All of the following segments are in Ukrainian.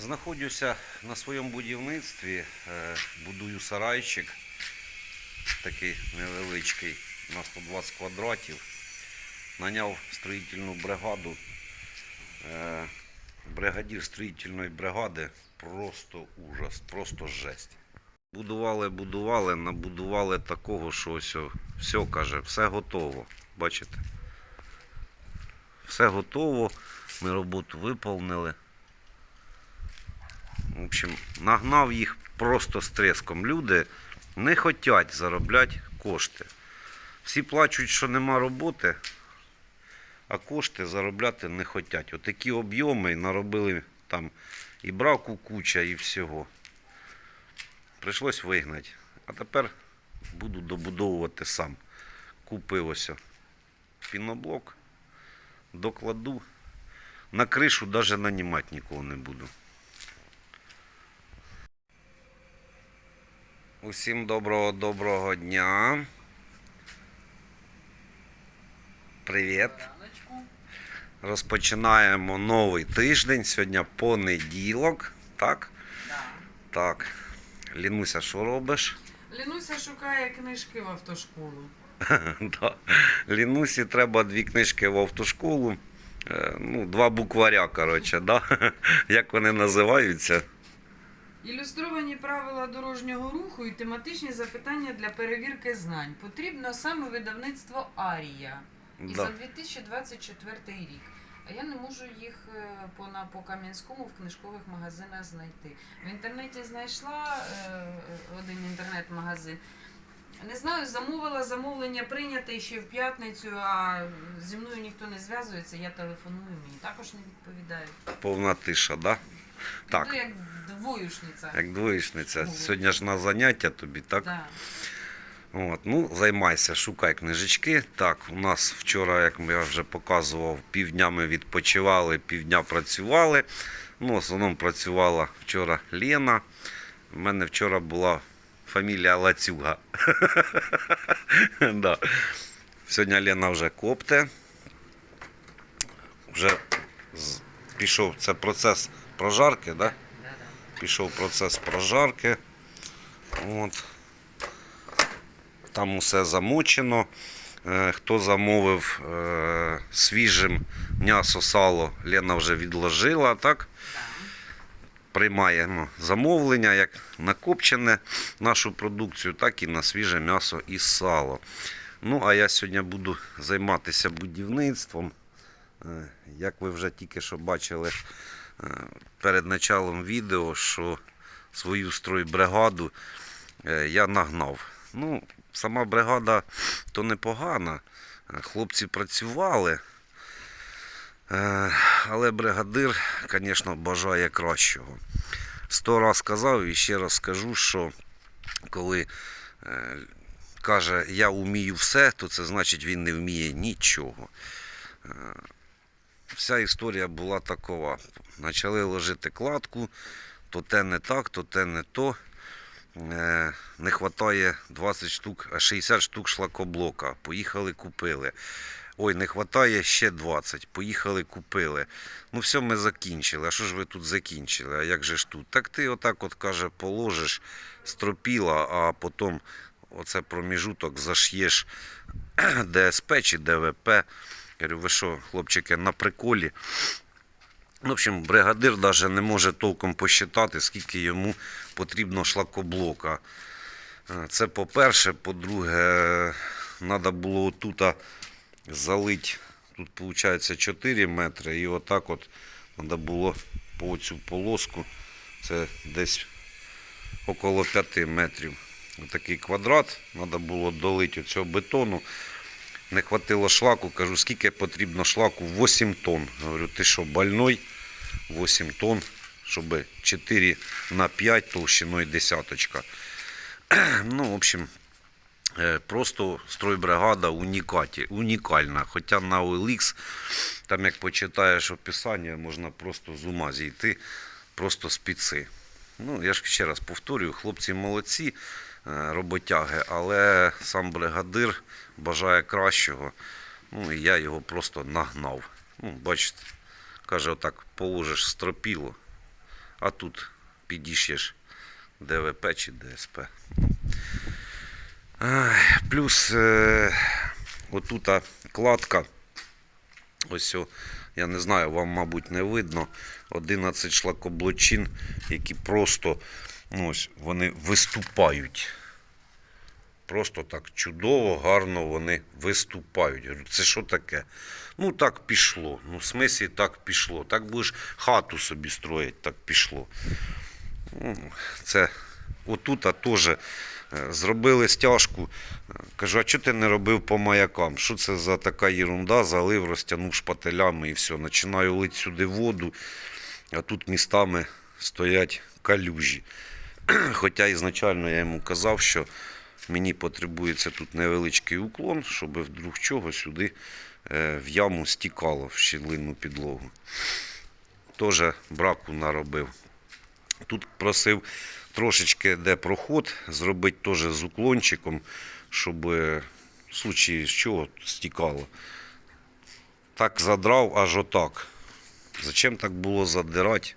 Знаходжуся на своєму будівництві, е, будую сарайчик, такий невеличкий, на 120 квадратів. Наняв строїтельну бригаду. Е, Бригадір строїтельної бригади просто ужас, просто жесть. Будували, будували, набудували такого, що ось все каже, все готово. Бачите? Все готово. Ми роботу виповнили. В общем, нагнав їх просто з треском. Люди не хочуть заробляти кошти. Всі плачуть, що нема роботи, а кошти заробляти не хочуть. Отакі об'єми наробили там і браку куча, і всього. Прийшлось вигнати. А тепер буду добудовувати сам. Купив ось піноблок, докладу. На кришу навіть нанімати нікого не буду. Усім доброго доброго дня. Привіт. Розпочинаємо новий тиждень. Сьогодні понеділок. Так? Да. Так. Лінуся, що робиш? Лінуся шукає книжки в автошколу. Да. Лінусі треба дві книжки в автошколу. Е, Ну, два букваря, коротше, да? як вони називаються. Ілюстровані правила дорожнього руху і тематичні запитання для перевірки знань. Потрібно саме видавництво Арія. І за 2024 рік. А я не можу їх е, по, на, по Кам'янському в книжкових магазинах знайти. В інтернеті знайшла е, е, один інтернет-магазин. Не знаю, замовила замовлення прийняте ще в п'ятницю, а зі мною ніхто не зв'язується, я телефоную, мені також не відповідають. Повна тиша, да? Так. Іду як двоюшниця. Як двоєчниця. Мову. Сьогодні ж на заняття тобі, так? Да. От, ну, займайся, шукай книжечки. Так, у нас вчора, як я вже показував, півдня ми відпочивали, півдня працювали. Ну, в основному працювала вчора Лена. У мене вчора була фамілія Лацюга. да. Сьогодні Лена вже копте. Вже пішов це процес прожарки, да? Пішов процес прожарки. От. Там усе замочено. Е, Хто замовив е, свіжим м'ясо, сало, Лена вже відложила, так? Приймаємо замовлення як на копчене нашу продукцію, так і на свіже м'ясо і сало. Ну, а я сьогодні буду займатися будівництвом. Е, Як ви вже тільки що бачили перед началом відео, що свою стройбригаду е, я нагнав. Ну, сама бригада то непогана. Е, Хлопці працювали. Е, Але бригадир, звісно, бажає кращого. Сто раз казав і ще раз скажу, що коли е, каже, я вмію все, то це значить він не вміє нічого. Вся історія була такова. Почали ложити кладку, то те не так, то те не то. Е, Не вистачає 20 штук, а 60 штук шлакоблока. Поїхали, купили. Ой, не вистачає ще 20. Поїхали, купили. Ну, все, ми закінчили. А що ж ви тут закінчили? А як же ж тут? Так ти отак от каже, положиш стропіла, а потім оце проміжуток заш'єш ДСП чи ДВП. Я говорю, ви що, хлопчики, на приколі. В общем, бригадир навіть не може толком посчитати, скільки йому потрібно шлакоблока. Е, Це по-перше. По-друге, треба було тут залити, тут виходить 4 метри, і отак от треба було по цю полоску, це десь около 5 метрів. Такий квадрат, треба було долити цього бетону. Не хватило шлаку, кажу, скільки потрібно шлаку? 8 тонн. Говорю, ти що, больной? 8 тонн, щоб 4 на 5 толщиною десяточка. Ну, в общем, е, просто стройбригада унікаті, унікальна. Хоча на OLX, там як почитаєш описання, можна просто з ума зійти, просто спіци. Ну, я ж ще раз повторюю, хлопці молодці, роботяги, але сам бригадир бажає кращого. Ну, і я його просто нагнав. Ну, бачите, каже, отак положиш стропіло, А тут підішєш ДВП чи ДСП. Плюс е, отута кладка. Ось о, я не знаю, вам, мабуть, не видно. 11 шлакоблочин, які просто ну, ось, вони виступають. Просто так чудово, гарно вони виступають. Це що таке? Ну так пішло. Ну, в смислі так пішло. Так будеш хату собі строїти, так пішло. Ну, Це отут теж е, зробили стяжку. Кажу, а чого ти не робив по маякам? Що це за така ерунда? Залив, розтягнув шпателями і все. Починаю лити сюди воду, а тут містами стоять калюжі. Хоча ізначально я йому казав, що мені потребується тут невеличкий уклон, щоб вдруг чого сюди е, в яму стікало в щілинну підлогу. Теж браку наробив. Тут просив трошечки де проход зробити теж з уклончиком, щоб е, в случаї з чого стікало. Так задрав аж отак. Зачем так було задирати?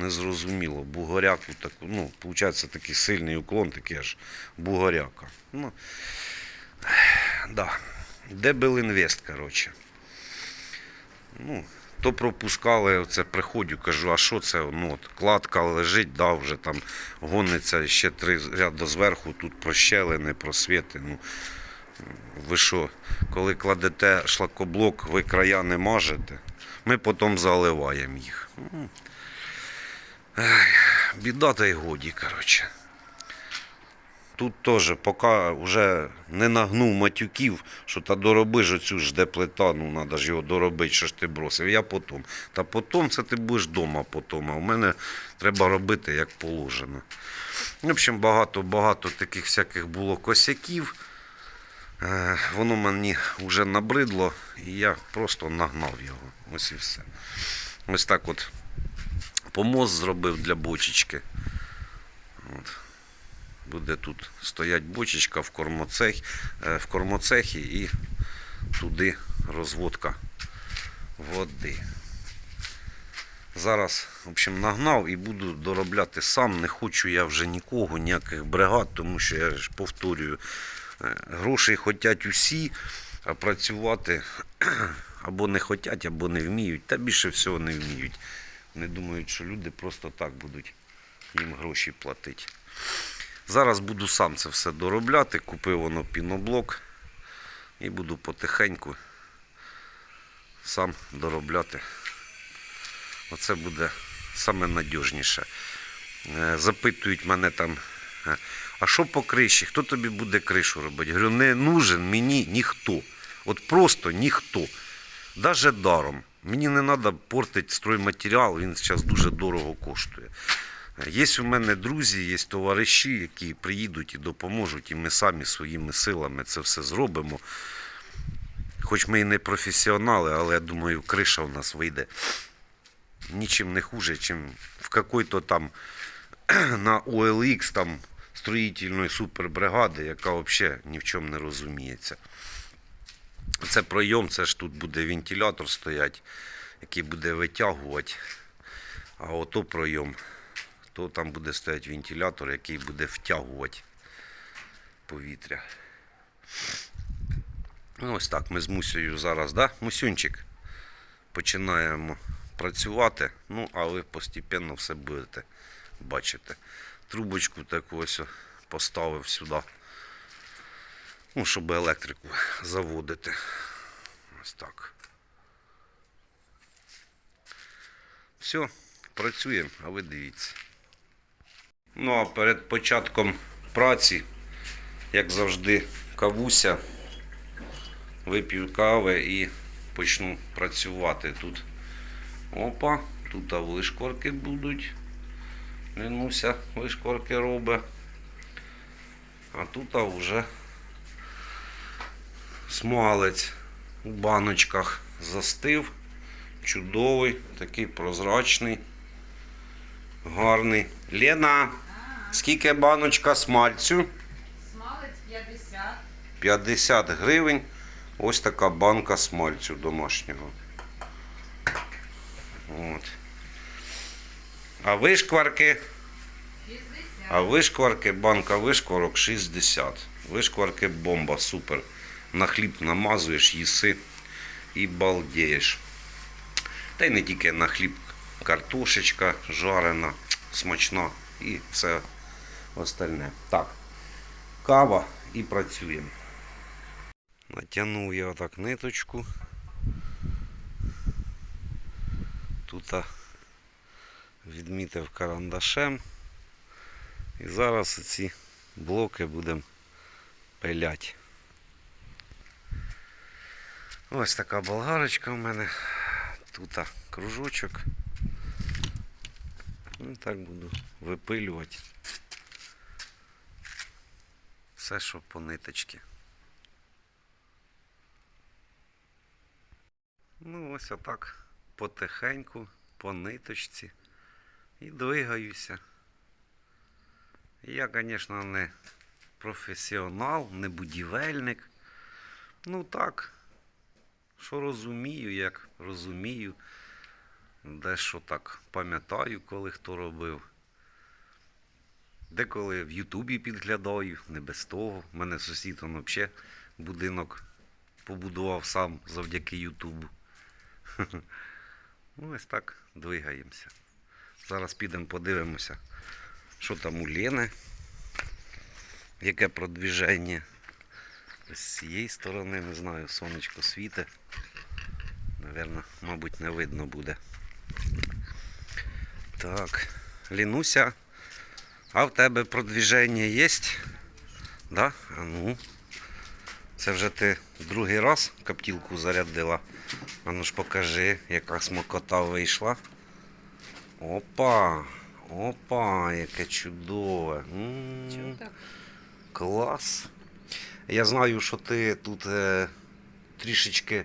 Незрозуміло. Бугоряку таку, ну, виходить такий сильний уклон, такий аж бугоряка. Ну, да. Де був інвест, коротше. Ну, то пропускали, оце приходжу, кажу, а що це? Ну, от, кладка лежить, да, вже там гониться ще три ряди зверху, тут прощелини, просвіти. Ну, ви що, коли кладете шлакоблок, ви края не мажете, ми потім заливаємо їх. Біда та й годі, коротше. Тут теж, поки вже не нагнув матюків, що та дороби ж оцю ж де плита, ну треба ж його доробити, що ж ти бросив. Я потім. Та потім це ти будеш вдома потім, а в мене треба робити як положено. В общем, багато-багато таких всяких було косяків. Е, Воно мені вже набридло, і я просто нагнав його. Ось і все. Ось так от помост зробив для бочечки. От. Буде тут стоять бочечка в кормоцех, е, в кормоцехі і туди розводка води. Зараз, в общем, нагнав і буду доробляти сам. Не хочу я вже нікого, ніяких бригад, тому що я ж повторюю, е, грошей хочуть усі, а працювати або не хочуть, або не вміють, та більше всього не вміють. Не думають, що люди просто так будуть їм гроші платити. Зараз буду сам це все доробляти. Купив воно піноблок і буду потихеньку сам доробляти. Оце буде саме надіжніше. Е, Запитують мене там, е, а що по криші? Хто тобі буде кришу робити? Говорю, не нужен мені ніхто. От просто ніхто. Даже даром. Мені не треба портити стройматеріал, він зараз дуже дорого коштує. Є у мене друзі, є товариші, які приїдуть і допоможуть, і ми самі своїми силами це все зробимо. Хоч ми і не професіонали, але я думаю, криша у нас вийде нічим не хуже, чим в какой-то там на OLX там строїтельної супербригади, яка взагалі ні в чому не розуміється. Це пройом, це ж тут буде вентилятор стоять, який буде витягувати. А ото пройом то там буде стояти вентилятор, який буде втягувати повітря. Ну, ось так ми з Мусею зараз, да? Мусюнчик, починаємо працювати. Ну, а ви постепенно все будете бачити. Трубочку таку ось поставив сюди. Ну, щоб електрику заводити. Ось так. Все, працюємо, а ви дивіться. Ну а перед початком праці, як завжди, кавуся, вип'ю кави і почну працювати тут. Опа, тут а вишкорки будуть. Лінуся вишкорки робить. А тут вже смалець у баночках застив. Чудовий, такий прозрачний, гарний. Лена, скільки баночка смальцю? Смалець 50. 50 гривень. Ось така банка смальцю домашнього. От. А вишкварки, 60. а вишкварки, банка вишкварок 60. Вишкварки бомба, супер. На хліб намазуєш, їси і балдієш. Та й не тільки на хліб, картошечка жарена, смачна і все остальне. Так, кава і працюємо. Натягнув я отак ниточку. Тут відмітив карандашем. І зараз ці блоки будемо пиляти. Ось така болгарочка у мене. Тут кружочок. Ну, так буду випилювати. Все, що по ниточці. Ну, ось отак потихеньку, по ниточці. І двигаюся. Я, звісно, не професіонал, не будівельник. Ну так, що розумію, як розумію, дещо так пам'ятаю, коли хто робив. Деколи в Ютубі підглядаю, не без того. У мене сусід он взагалі будинок побудував сам завдяки Ютубу. Ну, ось так двигаємося. Зараз підемо подивимося, що там у Лени, яке продвіження. Ось з цієї сторони, не знаю, сонечко світе. Навірно, мабуть, не видно буде. Так, Лінуся, а в тебе продвіження є? Да? А ну. Це вже ти другий раз каптілку зарядила. А ну ж покажи, яка смокота вийшла. Опа! Опа, яке чудове. М, так? Клас. Я знаю, що ти тут е, трішечки,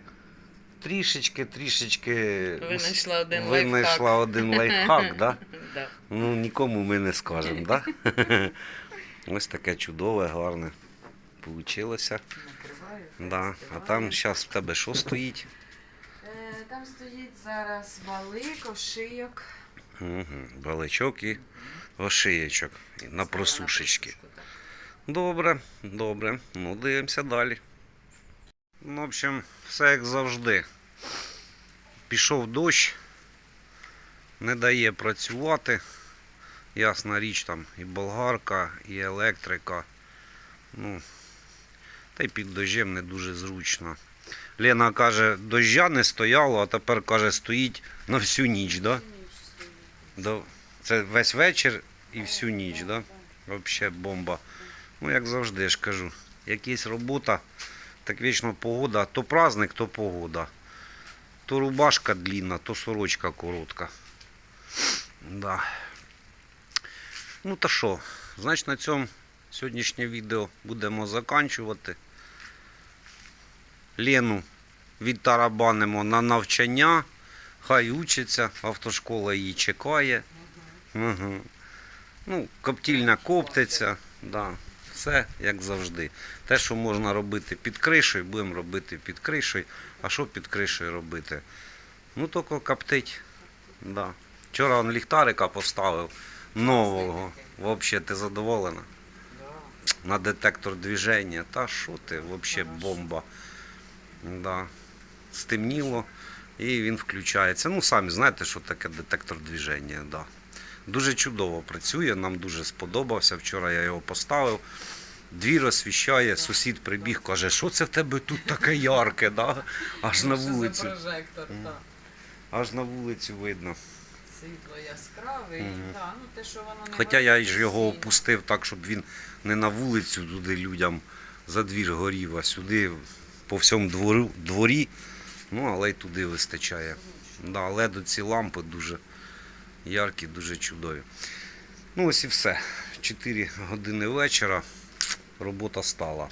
трішечки, трішечки Винайшла один винайшла лайфхак. один лайфхак, да? Да. Ну, нікому ми не скажемо, да? Ось таке чудове, гарне. Получилося. Накриваю. Да. А там зараз в тебе що стоїть? Е, Там стоїть зараз балик, ошийок. Угу. Баличок і ошиєчок. На просушечки. Добре, добре. Ну, дивимося далі. Ну, в общем, все як завжди. Пішов дощ, не дає працювати. Ясна річ, там і болгарка, і електрика. Ну, та й під дощем не дуже зручно. Лена каже, доща не стояло, а тепер каже, стоїть на всю ніч, да? Це весь вечір і всю ніч, да? Взагалі бомба. Ну, як завжди, я ж кажу. Якась робота, так вічно погода. То праздник, то погода. То рубашка длінна, то сорочка коротка. Да. Ну та що, значить на цьому сьогоднішнє відео будемо заканчувати. Лену відтарабанимо на навчання. Хай учиться, автошкола її чекає. Угу. Ну, коптільня коптиться, да. Все як завжди. Те, що можна робити під кришею, будемо робити під кришею. А що під кришею робити? Ну, тільки коптить. Да. Вчора он ліхтарика поставив нового. Взагалі, ти задоволена? На детектор движення. Та що ти, взагалі бомба. Да. Стемніло і він включається. Ну, самі знаєте, що таке детектор движення. Да. Дуже чудово працює, нам дуже сподобався. Вчора я його поставив. Двір освіщає, сусід прибіг, каже, що це в тебе тут таке ярке, да? аж на вулицю. прожектор, так. Аж на вулицю видно. Світло яскраве. Мгм. Да, ну, те, що воно не Хоча я ж його опустив так, щоб він не на вулицю туди людям за двір горів, а сюди по всьому двору, дворі. Ну, але й туди вистачає. Да, але до ці лампи дуже яркі, дуже чудові. Ну ось і все. 4 години вечора. Робота стала.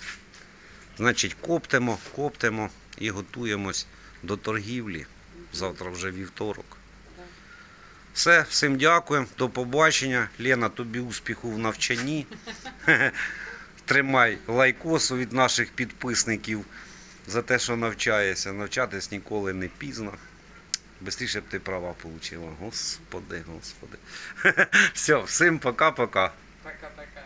Значить, коптимо, коптимо і готуємось до торгівлі. Завтра вже вівторок. Все, всім дякую, до побачення. Лена, тобі успіху в навчанні. Тримай лайкосу від наших підписників за те, що навчаєшся. Навчатись ніколи не пізно. Быстріше б ти права получила. Господи, господи. Все, всем пока-пока. Пока-пока.